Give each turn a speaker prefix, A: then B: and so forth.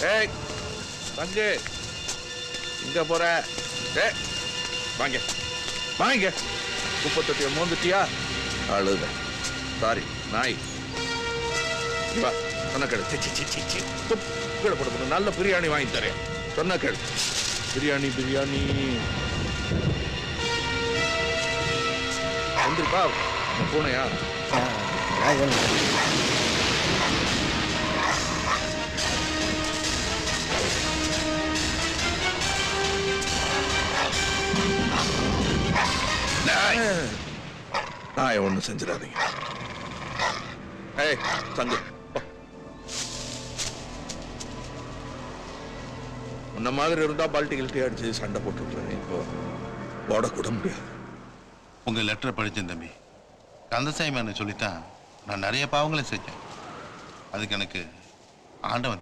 A: ஏய் தங்கு. இங்க போற. ஏ வாங்க. வாங்க. குப்பை தொட்டியை மோந்துட்டியா? அழுத. சாரி நாய். வா சொன்ன கேடு கீழே போட்டு நல்ல பிரியாணி வாங்கி தரேன். சொன்ன கேடு பிரியாணி பிரியாணி. வந்துருப்பா உன் பூனையா? நாய் நாயை ஒன்றும் செஞ்சிடாதீங்க. ஏய் தங்கு. போ. உன்ன மாதிரி இருந்தா பால்ட்டி கில்ட்டி அடிச்சு சண்டை போட்டுட்டு இப்போ ஓடக்கூட முடியாது.
B: உங்க லெட்டரை படித்தேன் தம்பி. கந்தசாமி அண்ணன் சொல்லித்தான் நான் நிறைய பாவங்களை செஞ்சேன். அதுக்கு எனக்கு ஆண்டவன்